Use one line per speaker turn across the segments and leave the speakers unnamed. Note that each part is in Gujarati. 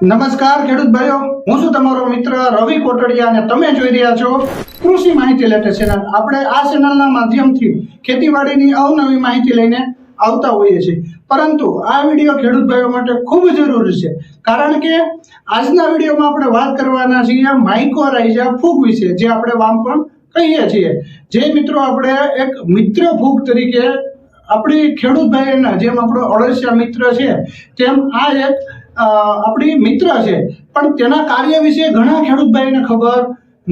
નમસ્કાર, ખેડૂત ભાઈઓ. હું છું તમારો મિત્ર રવિ કોટડિયા અને તમે જોઈ રહ્યા છો કૃષિ માહિતી લેટેસ્ટ ચેનલ. આપણે આ ચેનલના માધ્યમથી ખેતીવાડીની અવનવી માહિતી લઈને આવતા હોઈએ છીએ. પરંતુ આ વીડિયો ખેડૂત ભાઈઓ માટે ખૂબ જરૂરી છે. કારણ કે આજના વિડીયોમાં આપણે વાત કરવાના છીએ માઇકોરાઇઝા ફૂગ વિશે, જે આપણે વામ પણ કહીએ છીએ. જે મિત્રો આપણે એક મિત્ર ફૂગ તરીકે આપણી ખેડૂત ભાઈના, જેમ આપણો અળસિયા મિત્ર છે, તેમ આ એક આપણી મિત્ર છે. પણ તેના કાર્ય વિશે ઘણા ખેડૂતભાઈને ખબર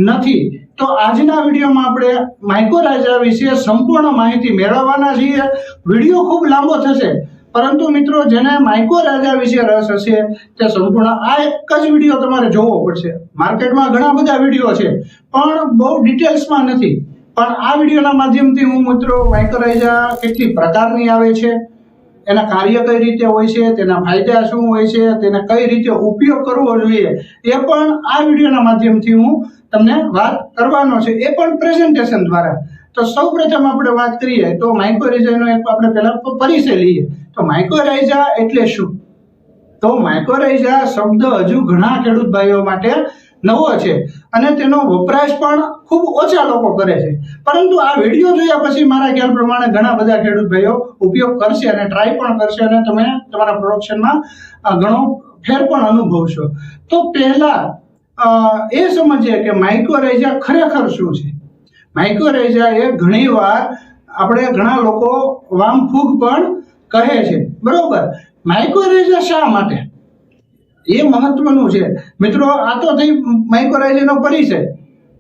નથી. તો આજના વિડીયોમાં આપણે માઇક્રોરાઇઝા વિશે સંપૂર્ણ માહિતી મેળવવાના છીએ. વીડિયો ખૂબ લાંબો થશે. પરંતુ મિત્રો, જેને માઇક્રોરાઇઝા વિશે રસ હશે, તે સંપૂર્ણ આ એક જ વીડિયો તમારે જોવો પડશે. માર્કેટમાં ઘણા બધા વીડિયો છે, પણ બહુ ડિટેલ્સમાં નથી. પણ આ વિડીયોના માધ્યમથી હું, મિત્રો માઇક્રોરાઇઝા કેટલી પ્રકારની આવે છે એના કાર્ય કઈ રીતે હોય છે, તેના ફાયદા શું હોય છે, તેને કઈ રીતે ઉપયોગ કરવો જોઈએ, એ પણ આ વિડીયોના માધ્યમથી હું તમને વાત કરવાનો છે, એ પણ પ્રેઝન્ટેશન દ્વારા. તો સૌ પ્રથમ આપણે વાત કરીએ, તો માઇક્રોરાઇઝાનો એક આપણે પહેલા પરિચય લઈએ. તો માઇક્રોરાઇઝા એટલે શું? તો માઇક્રોરાઇઝા શબ્દ હજુ ઘણા ખેડૂત ભાઈઓ માટે નવો છે અને તેનો વપરાશ પણ ખૂબ ઓછા લોકો કરે છે. પરંતુ આ વીડિયો જોયા પછી મારા ખ્યાલ પ્રમાણે ઘણા બધા ખેડૂત ભાઈઓ ઉપયોગ કરશે અને ટ્રાય પણ કરશે અને તમે તમારા પ્રોડક્શનમાં ઘણો ફેર પણ અનુભવશો. તો પહેલા એ સમજીએ કે માઇક્રોરેઝા ખરેખર શું છે? માઇક્રોરેઝા એ ઘણીવાર આપણે ઘણા લોકો વામ ફૂગ પણ કહે છે. બરોબર? માઇક્રોરેઝા શા માટે? એ મહત્વનું છે. મિત્રો, આ તો થઈ માઇક્રોરેઝાનો પરિચય.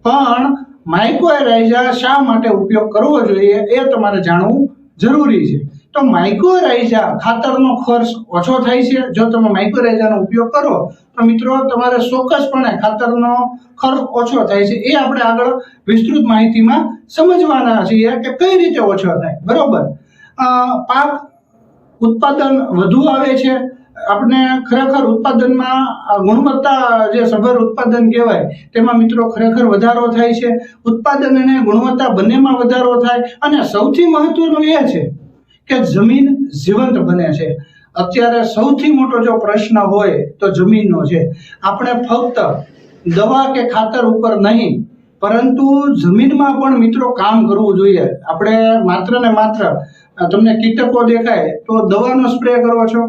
પણ માઇક્રોરાઇઝા શા માટે ઉપયોગ કરવો જોઈએ એ તમારે જાણવું જરૂરી છે. તો માઇક્રોરાઇઝા ખાતરનો ખર્ચ ઓછો થાય છે. જો તમે માઇક્રોરાઇઝાનો ઉપયોગ કરો, તો મિત્રો તમારે ચોક્કસપણે ખાતરનો ખર્ચ ઓછો થાય છે. એ આપણે આગળ વિસ્તૃત માહિતીમાં સમજવાના છીએ કે કઈ રીતે ઓછો થાય. બરોબર? પાક ઉત્પાદન વધુ આવે છે. આપણે ખરેખર ઉત્પાદનમાં ગુણવત્તા જે સભર ઉત્પાદન કહેવાય, તેમાં મિત્રો ખરેખર વધારો થાય છે. ઉત્પાદન અને ગુણવત્તા બંનેમાં વધારો થાય. અને સૌથી મહત્વનું એ છે કે જમીન જીવંત બને છે. અત્યારે સૌથી મોટો જો પ્રશ્ન હોય તો જમીનનો છે. આપણે ફક્ત દવા કે ખાતર ઉપર નહીં, પરંતુ જમીનમાં પણ મિત્રો કામ કરવું જોઈએ. આપણે માત્ર ને માત્ર તમને કીટકો દેખાય તો દવાનો સ્પ્રે કરો છો.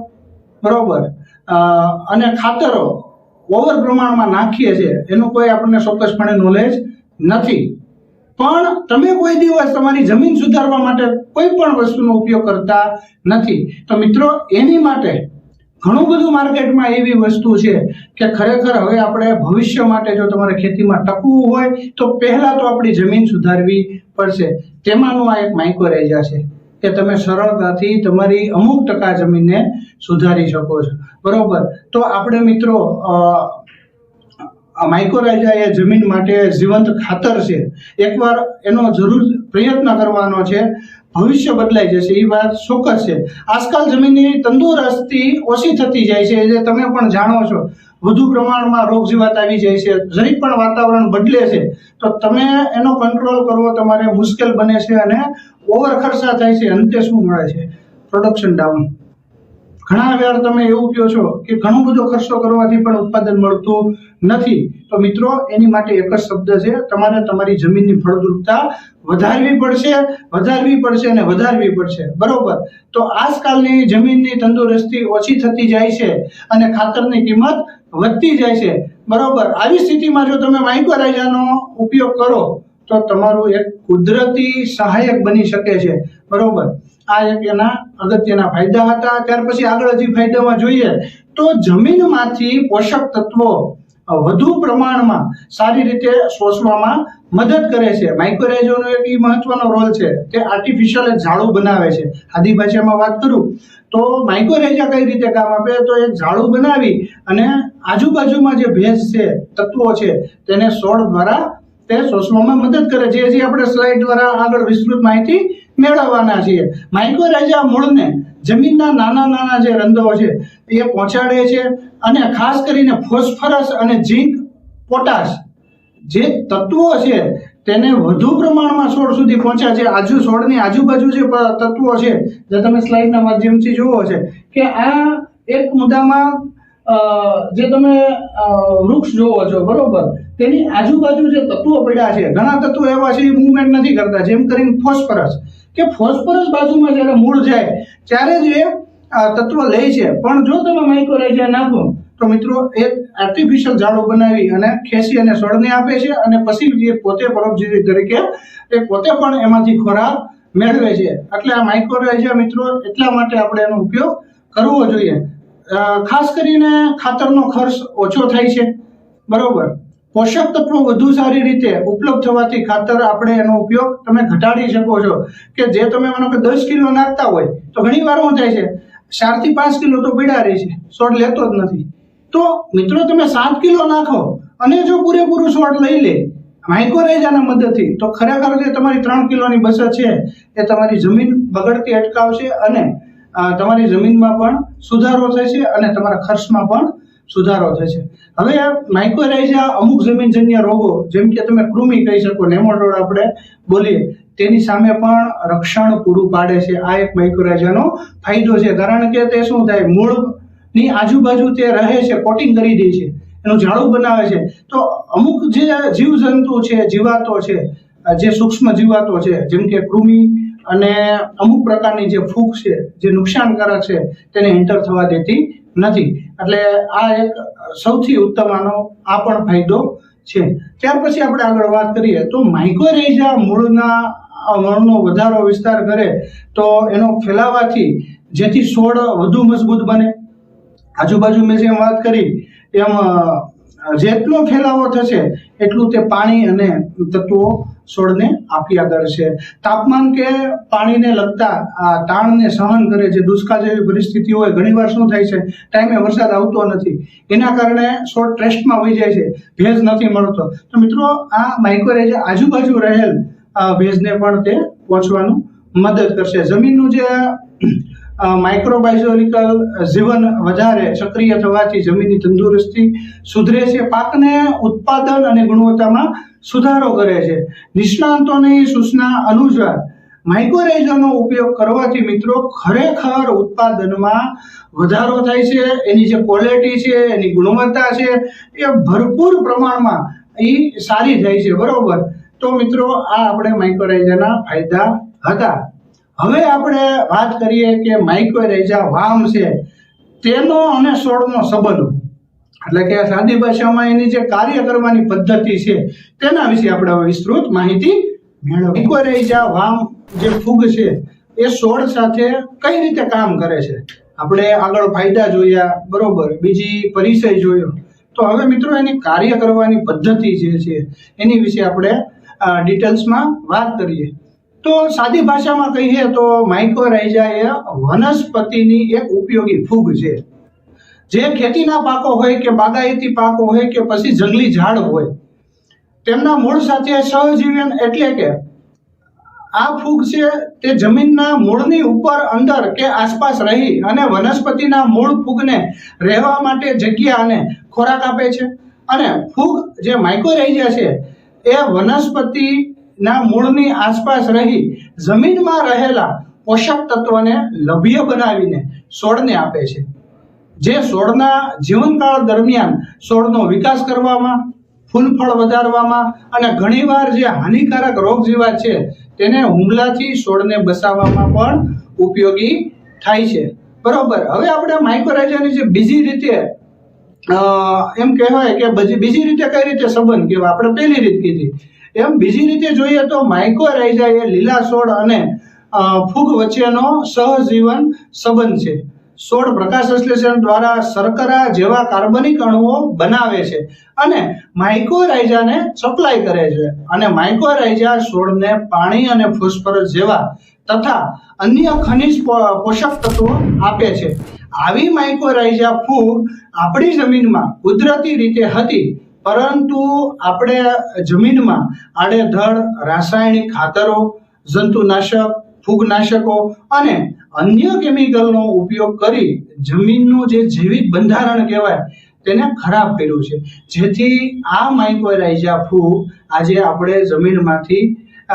બરોબર. અને ખાતરો ઓવર પ્રમાણમાં નાખીએ છીએ, એનું કોઈ આપણને ચોક્કસપણે નોલેજ નથી. પણ તમે કોઈ દિવસ તમારી જમીન સુધારવા માટે કોઈ પણ વસ્તુનો ઉપયોગ કરતા નથી. તો મિત્રો, એની માટે ઘણું બધું માર્કેટમાં એવી વસ્તુ છે કે ખરેખર હવે આપણે ભવિષ્ય માટે જો તમારે ખેતીમાં ટકવું હોય, તો પહેલાં તો આપણી જમીન સુધારવી પડશે. તેમાંનું આ એક માઇક્રોરેજા છે. કે તમે સરળતાથી તમારી અમુક ટકા જમીનને સુધારી શકો છો. બરોબર? તો આપણે મિત્રો આ માઇક્રોરાઇઝા એ જમીન માટે જીવંત ખાતર છે. એકવાર એનો જરૂર પ્રયત્ન કરવાનો છે, ભવિષ્ય બદલાઈ જશે એ વાત ચોક્કસ છે. આજકાલ જમીનની તંદુરસ્તી ઓછી થતી જાય છે જે તમે પણ જાણો છો. વધુ પ્રમાણમાં રોગ જીવાત આવી જાય છે, જરીક પણ વાતાવરણ બદલે છે. તો તમે એનો કંટ્રોલ કરવો તમારે મુશ્કેલ બને છે અને ઓવર ખર્ચા થાય છે, અંતે શું મળે છે? પ્રોડક્શન ડાઉન ઘણા વાર તમે એવું કહો છો કે ઘણો બધો ખર્ચો કરવાથી પણ ઉત્પાદન મળતું નથી. તો મિત્રો, એની માટે એક જ શબ્દ છે, તમારે તમારી જમીનની ફળદ્રુપતા વધારવી પડશે વધારવી પડશે અને વધારવી પડશે. બરોબર? તો આજકાલની જમીનની તંદુરસ્તી ઓછી થતી જાય છે અને ખાતરની કિંમત વધતી જાય છે. બરોબર? આવી સ્થિતિમાં જો તમે માઇક્રોરાઇઝાનો ઉપયોગ કરો તો તમારું એક કુદરતી સહાયક બની શકે છે. બરોબર. આ એક એના અગત્યના ફાયદા હતા. ત્યાર પછી આગળ હજી ફાયદામાં જોઈએ તો જમીનમાંથી પોષક તત્વો વધુ પ્રમાણમાં સારી રીતે શોષવામાં મદદ કરે છે. માઇક્રોરેજોનો એક એ મહત્વનો રોલ છે. તે આર્ટિફિશિયલ ઝાડુ બનાવે છે. આદિ ભાષામાં વાત કરું તો માઇક્રોરેજા કઈ રીતે કામ આપે? તો એ ઝાડું બનાવી અને આજુબાજુમાં જે ભેજ છે, તત્વો છે, તેને છોડ દ્વારા તે શોષવામાં મદદ કરે છે. જે આપણે સ્લાઇડ દ્વારા આગળ વિસ્તૃત માહિતી મેળવવાના છીએ. માઇક્રોરાઇઝા મૂળને જમીનના નાના નાના જે રંધો છે, એ પહોંચાડે છે અને ખાસ કરીને ફોસ્ફરસ અને ઝીંક પોટાશ જે તત્વો છે, તેને વધુ પ્રમાણમાં છોડ સુધી પહોંચ્યા છે. આજુ છોડની આજુબાજુ જે તત્વો છે, જે તમે સ્લાઇડના માધ્યમથી જુઓ છે, કે આ એક મુદ્દામાં જે તમે વૃક્ષ જોવો છો, બરોબર? તેની આજુબાજુ જે તત્વો પડ્યા છે, ઘણા તત્વો એવા છે એ મુવમેન્ટ નથી કરતા, જેમ કરીને ફોસ્ફરસ કે ફોસ્ફરસ બાજુમાં જ્યારે મૂળ જાય, ત્યારે જ એ તત્વ લે છે. પણ જો તમે માઇક્રોરાઇઝા નાખો, તો મિત્રો, એ આર્ટિફિશિયલ ઝાડો બનાવી અને ખેંચી અને સળને આપે છે અને પછી એ પોતે પરોપજીવી તરીકે, એ પોતે પણ એમાંથી ખોરાક મેળવે છે. એટલે આ માઇક્રોરાઇઝા મિત્રો, એટલા માટે આપણે એનો ઉપયોગ કરવો જોઈએ. ખાસ કરીને ખાતરનો ખર્ચ ઓછો થાય છે. બરોબર? પોષક તત્વો વધુ સારી રીતે ઉપલબ્ધ થવાથી ખાતર આપણે એનો ઉપયોગ તમે ઘટાડી શકો છો. કે જે તમે માનો કે દસ કિલો નાખતા હોય, તો ઘણી વાર શું થાય છે? ચારથી પાંચ કિલો તો પીડા રહી છે સોટ લેતો જ નથી. તો મિત્રો, તમે સાત કિલો નાખો અને જો પૂરેપૂરું સોટ લઈ લે માઇક્રોરેજાના મદદથી, તો ખરેખર જે તમારી ત્રણ કિલોની બચત છે, એ તમારી જમીન બગડતી અટકાવશે અને તમારી જમીનમાં પણ સુધારો થશે અને તમારા ખર્ચમાં પણ સુધારો થશે હવે માઇક્રોરાઇઝા અમુક જમીનજન્ય રોગો, જેમ કે તમે કૃમિ કહી શકો, નેમોટોડ આપણે બોલીએ, તેની સામે પણ રક્ષણ પૂરું પાડે છે. આ એક માઇક્રોરાઇઝાનો ફાયદો છે. કારણ કે તે શું થાય? મૂળની આજુબાજુ તે રહે છે, કોટિંગ કરી દે છે, એનું ઝાડું બનાવે છે. તો અમુક જે જીવજંતુ છે, જીવાતો છે, જે સૂક્ષ્મ જીવાતો છે, જેમ કે કૃમિ અને અમુક પ્રકારની જે ફૂગ છે, જે નુકસાનકારક છે, તેને એન્ટર થવા દેતી નથી. એટલે આ એક સૌથી ઉત્તમ આનો આ પણ ફાયદો છે. ત્યાર પછી આપણે આગળ વાત કરીએ તો માઇક્રોરેઝા મૂળના વણનો વધારો વિસ્તાર કરે તો એનો ફેલાવાથી જેથી છોડ વધુ મજબૂત બને. આજુબાજુ મેં જેમ વાત કરી એમ જેટલો ફેલાવો થશે એટલું તે પાણી અને તત્વો છોડને આપ્યા કરશે તાપમાન કે પાણીને લગતા આ તાણને સહન કરે છે, દુષ્કાળ જેવી પરિસ્થિતિ હોય, ઘણીવાર શું થાય છે? ટાઈમે વરસાદ આવતો નથી. એના કારણે છોડ ટ્રેસ્ટમાં વહી જાય છે. ભેજ નથી મળતો. તો મિત્રો, આ માઇક્રોરેજ આજુબાજુ રહેલ ભેજને પણ તે પહોંચવાનું મદદ કરશે. જમીનનું જે માઇક્રોબાયોલોજીકલ જીવન વધારે સક્રિય થવાથી જમીનની તંદુરસ્તી સુધરે છે. પાકને ઉત્પાદન અને ગુણવત્તામાં સુધારો કરે છે. નિષ્ણાંતોની સૂચના અનુસાર માઇક્રોરાઇઝરનો ઉપયોગ કરવાથી મિત્રો ખરેખર ઉત્પાદનમાં વધારો થાય છે. એની જે ક્વોલિટી છે, એની ગુણવત્તા છે, એ ભરપૂર પ્રમાણમાં એ સારી થાય છે. બરોબર? તો મિત્રો, આ આપણે માઇક્રોરાઇઝરના ફાયદા હતા. હવે આપણે વાત કરીએ કે માઇક્રોરાઇઝા વામ છે, તેનો અને છોડનો સંબંધ. એટલે કે સાદી ભાષામાં એની જે કાર્ય કરવાની પદ્ધતિ છે, તેના વિશે આપણે વિસ્તૃત માહિતી મેળવીએ. રેજા વામ જે ફૂગ છે, એ છોડ સાથે કઈ રીતે કામ કરે છે? આપણે આગળ ફાયદા જોયા, બરોબર. બીજી પરિચય જોયો. તો હવે મિત્રો, એની કાર્ય કરવાની પદ્ધતિ જે છે, એની વિશે આપણે ડિટેલ્સમાં વાત કરીએ. તો સાદી ભાષામાં કહીએ તો માઇક્રોરાઇઝા એ વનસ્પતિની એક ઉપયોગી ફૂગ છે. જે ખેતીના પાકો હોય કે બાગાયતી પાકો હોય કે પછી જંગલી ઝાડ હોય. તેમના મૂળ સાથે સહજીવન એટલે કે આ ફૂગ છે તે જમીનના મૂળની ઉપર, અંદર કે આસપાસ રહી અને વનસ્પતિના મૂળ ફૂગને રહેવા માટે જગ્યા અને ખોરાક આપે છે. અને ફૂગ જે માઇક્રોરાઇઝા છે, એ વનસ્પતિના મૂળની આસપાસ રહી જમીનમાં રહેલા પોષક તત્વોને લભ્ય બનાવીને છોડને આપે છે. જે છોડના જીવનકાળ દરમિયાન છોડનો વિકાસ કરવામાં ફૂલ ફળ વધારવામાં અને ઘણીવાર જે હાનિકારક રોગ જેવા છે તેને હુમલાથી છોડને બચાવવામાં પણ ઉપયોગી થાય છે. બરોબર, હવે આપણે માઇક્રોરાઇઝાની જે બીજી રીતે એમ કહેવાય કે બીજી રીતે કઈ રીતે સંબંધ કહેવાય? આપણે પહેલી રીત કીધી. એમ બીજી રીતે જોઈએ તો માઇકોરાઇઝા એ લીલા છોડ અને ફૂગ વચ્ચેનો સહજીવન સંબંધ છે. સોળ પ્રકાશ સંશ્લેષણ દ્વારા શર્કરા જેવા કાર્બનિક અણુઓ બનાવે છે અને માઇકોરાઇઝાને સપ્લાય કરે છે. અને માઇકોરાઇઝા સોળને પાણી અને ફોસ્ફરસ જેવા તથા અન્ય ખનિજ પોષક તત્વો આપે છે. આવી માઇકોરાઇઝા ફૂગ આપણી જમીનમાં કુદરતી રીતે હતી પરંતુ આપણે જમીનમાં આડેધડ રાસાયણિક ખાતરો, જંતુનાશક, ફૂગનાશકો અને અન્ય કેમિકલનો ઉપયોગ કરી જમીનનું જે જૈવિક બંધારણ કહેવાય, તેને ખરાબ કર્યું છે. જેથી આ માઇક્રોરાઇઝા ફૂગ આજે આપણે જમીનમાંથી,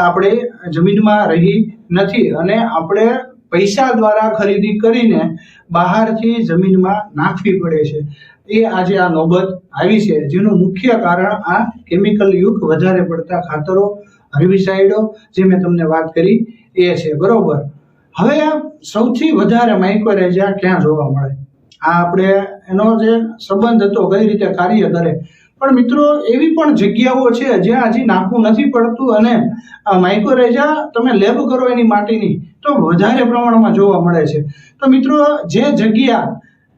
આપણે જમીનમાં રહી નથી અને આપણે પૈસા દ્વારા ખરીદી કરીને બહારથી જમીનમાં નાખવી પડે છે. એ આજે આ નોબત આવી છે. જેનું મુખ્ય કારણ આ કેમિકલ યુક્ત વધારે પડતા ખાતરો, હર્બિસાઇડો, જે મેં તમને વાત કરી, એ છે. બરોબર. હવે સૌથી વધારે માઇક્રોરેજા ક્યાં જોવા મળે? આ આપણે એનો જે સંબંધ હતો, કઈ રીતે કાર્ય કરે પણ મિત્રો, એવી પણ જગ્યાઓ છે જ્યાં હજી નાખવું નથી પડતું અને આ માઇક્રોરેઝા તમે લેબ કરો એની માટીની, તો વધારે પ્રમાણમાં જોવા મળે છે. તો મિત્રો, જે જગ્યા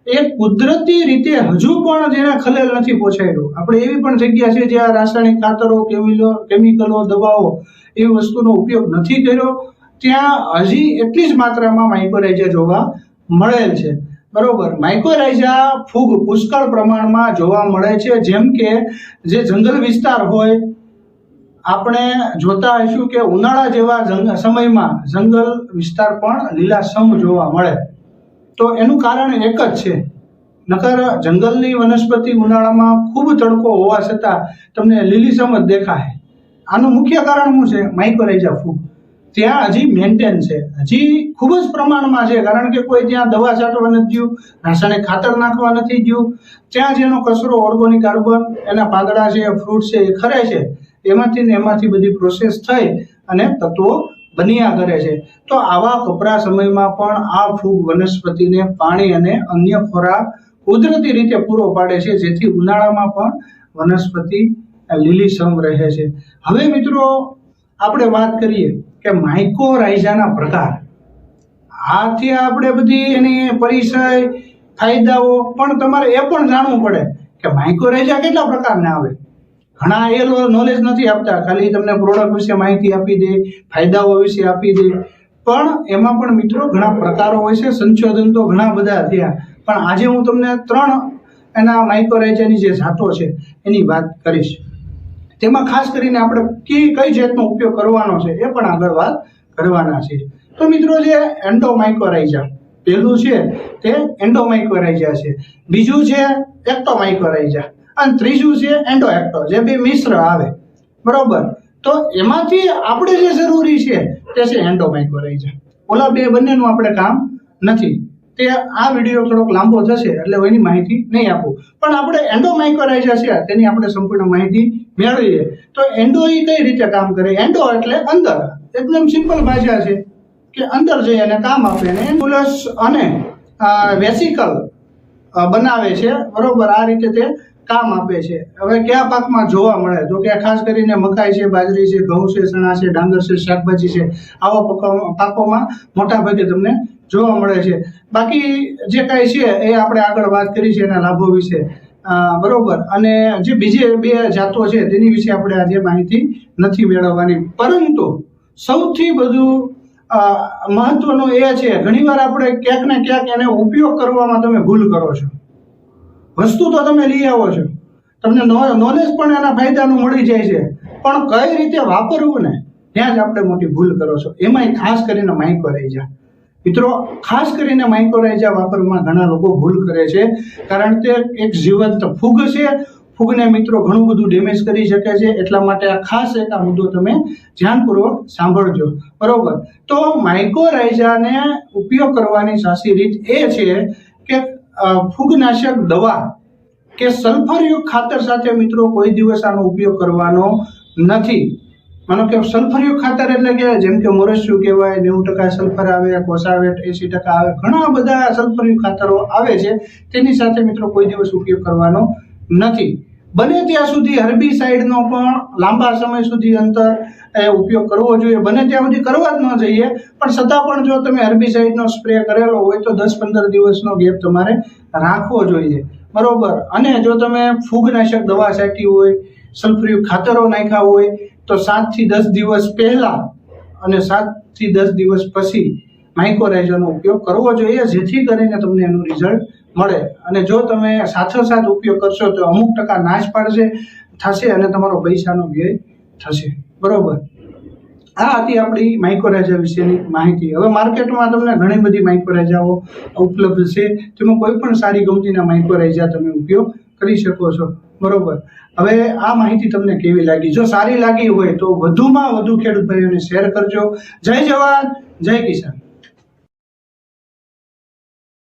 એ કુદરતી રીતે હજુ પણ જેને ખલેલ નથી પહોંચાડ્યું. આપણે એવી પણ જગ્યા છે જ્યાં રાસાયણિક ખાતરો, કેમિલો, કેમિકલો, દવાઓ એવી વસ્તુનો ઉપયોગ નથી કર્યો, ત્યાં હજી એટલી જ માત્રામાં માઇક્રોરાઇઝા જોવા મળેલ છે. બરોબર. માઇક્રોરાઇઝા ફૂગ પુષ્કળ પ્રમાણમાં જોવા મળે છે. જેમ કે જે જંગલ વિસ્તાર હોય, આપણે જોતા હશું કે ઉનાળા જેવા સમયમાં જંગલ વિસ્તાર પણ લીલાસમ જોવા મળે. તો એનું કારણ એક જ છે. નકર જંગલની વનસ્પતિ ઉનાળામાં ખૂબ તડકો હોવા છતાં તમને લીલીસમ જ દેખાય. આનું મુખ્ય કારણ શું છે? માઇક્રોરાઇઝા ફૂગ. ત્યાં હજી મેન્ટેન છે. હજી ખૂબ જ પ્રમાણમાં છે, કારણ કે કોઈ ત્યાં દવા છાંટવા નથી ગયું, રાસાયણિક ખાતર નાખવા નથી ગયું. ત્યાં જેનો કચરો ઓર્ગોનિક કાર્બન એના પાંદડા છે ફ્રૂટ છે, એ ખરે છે. એમાંથી ને એમાંથી બધી પ્રોસેસ થઈ અને તત્વો બન્યા કરે છે. તો આવા કપરા સમયમાં પણ આ ફૂગ વનસ્પતિને પાણી અને અન્ય ખોરાક કુદરતી રીતે પૂરો પાડે છે, જેથી ઉનાળામાં પણ વનસ્પતિ લીલીછમ રહે છે. હવે મિત્રો, આપણે વાત કરીએ કે માઇકોરાઇઝાના પ્રકાર. આથી આપણે બધી એની પરિચય ફાયદાઓ પણ તમારે એ પણ જાણવું પડે કે માઇકોરાઇઝા કેટલા પ્રકારના આવે. ઘણા એ નોલેજ નથી આપતા. ખાલી તમને પ્રોડક્ટ વિશે માહિતી આપી દે, ફાયદાઓ વિશે આપી દે. પણ એમાં પણ મિત્રો ઘણા પ્રકારો હોય છે. સંશોધન તો ઘણા બધા થયા. પણ આજે હું તમને ત્રણ એના માઇકોરાઇઝાની જે જાતો છે એની વાત કરીશ. તેમાં ખાસ કરીને આપણે કઈ કઈ જાતનો ઉપયોગ કરવાનો છે એ પણ આગળ વાત કરવાના છે. તો મિત્રો જે એન્ડોમાઇકોરાઇઝા, પહેલું છે તે એન્ડોમાઇકોરાઇઝા છે. બીજું છે એક્ટોમાઇકોરાઇઝા. અને ત્રીજું છે એન્ડોએક્ટો, જે બે મિશ્ર આવે. બરોબર? તો એમાંથી આપણે જે જરૂરી છે તે છે એન્ડોમાઇકોરાઇઝા. ઓલા બે બંનેનું આપણે કામ નથી. તે આ વીડિયો થોડોક લાંબો થશે એટલે એની માહિતી નહીં આપું. પણ આપણે એન્ડોમાઇકોરાઇઝા છે, તેની આપણે સંપૂર્ણ માહિતી મેળવીએ. તો એન્ડો એ કઈ રીતે કામ કરે? એન્ડો એટલે અંદર. એકદમ સિમ્પલ ભાષા છે કે અંદર જઈ અને કામ આપે અને એમ્બ્યુલન્સ અને વેસિકલ બનાવે છે. બરોબર, આ રીતે તે કામ આપે છે. હવે કયા પાકમાં જોવા મળે? તો કે ખાસ કરીને મકાઈ છે, બાજરી છે, ઘઉં છે, ચણા છે, ડાંગર છે, શાકભાજી છે. આવા પાકો- પાકોમાં મોટા ભાગે તમને જોવા મળે છે. બાકી જે કાંઈ છે એ આપણે આગળ વાત કરી છે એના લાભો વિશે. બરોબર. અને જે બીજી બે જાતો છે તેની વિશે આપણે આજે માહિતી નથી મેળવવાની. પરંતુ સૌથી બધું મહત્વનું એ છે, ઘણીવાર આપણે ક્યાંક ને ક્યાંક એને ઉપયોગ કરવામાં તમે ભૂલ કરો છો. વસ્તુ તો તમે લઈ આવો છો. તમને નોલેજ પણ એના ફાયદાનું મળી જાય છે. પણ કઈ રીતે વાપરવું ને, ત્યાં જ આપણે મોટી ભૂલ કરો છો. એમાંય ખાસ કરીને માઇક્રોરાઇઝા મિત્રો, ખાસ કરીને માઇક્રોરાઇઝા વાપરવામાં ઘણા લોકો ભૂલ કરે છે, કારણ કે એક જીવંત ફૂગ છે. ફૂગને મિત્રો ઘણું બધું ડેમેજ કરી શકે છે. એટલા માટે આ ખાસ એક આ મુદ્દો તમે ધ્યાનપૂર્વક સાંભળજો. બરોબર? તો માઇક્રોરાઇઝાને ઉપયોગ કરવાની સાચી રીત એ છે કે ફૂગનાશક દવા કે સલ્ફરયુક્ત ખાતર સાથે મિત્રો કોઈ દિવસ આનો ઉપયોગ કરવાનો નથી. માનો કે સલ્ફરયુક્ત ખાતર એટલે કે જેમ કે મોરસ્યુ કહેવાય, નેવું ટકા સલ્ફર આવે કોસાવેટ એસી ટકા આવે, ઘણા બધા સલ્ફરયુક્ત ખાતરો આવે છે. તેની સાથે મિત્રો કોઈ દિવસ ઉપયોગ કરવાનો નથી. બને ત્યાં સુધી હર્બિસાઇડનો પણ લાંબા સમય સુધી અંતર એ ઉપયોગ કરવો જોઈએ. બને ત્યાં સુધી કરવા જ ન જોઈએ, પણ છતાં પણ જો તમે હર્બિસાઇડનો સ્પ્રે કરેલો હોય તો દસ પંદર દિવસનો ગેપ તમારે રાખવો જોઈએ. બરોબર. અને જો તમે ફૂગનાશક દવા છાંટી હોય સલ્ફરયુક્ત ખાતરો નાખ્યા હોય તો સાતથી દસ દિવસ પહેલા અને સાતથી દસ દિવસ પછી માઇક્રોરાઇઝરનો ઉપયોગ કરવો જોઈએ, જેથી કરીને તમને એનું રિઝલ્ટ મળે. અને જો તમે સાથોસાથ ઉપયોગ કરશો તો અમુક ટકા નાશ પાડશે, થશે અને તમારો પૈસાનો વ્યય થશે. બરોબર? આ હતી આપણી માઇક્રોરાઇઝા વિશેની માહિતી. હવે માર્કેટમાં તમને ઘણી બધી માઇક્રોરાઇઝાઓ ઉપલબ્ધ છે. તેમાં કોઈ પણ સારી કંપનીના માઇક્રોરાઇઝા તમે ઉપયોગ કરી શકો છો. બરોબર. હવે આ માહિતી તમને કેવી લાગી? જો સારી લાગી હોય તો વધુમાં વધુ ખેડૂત ભાઈઓને શેર કરજો. જય જવાન, જય કિસાન.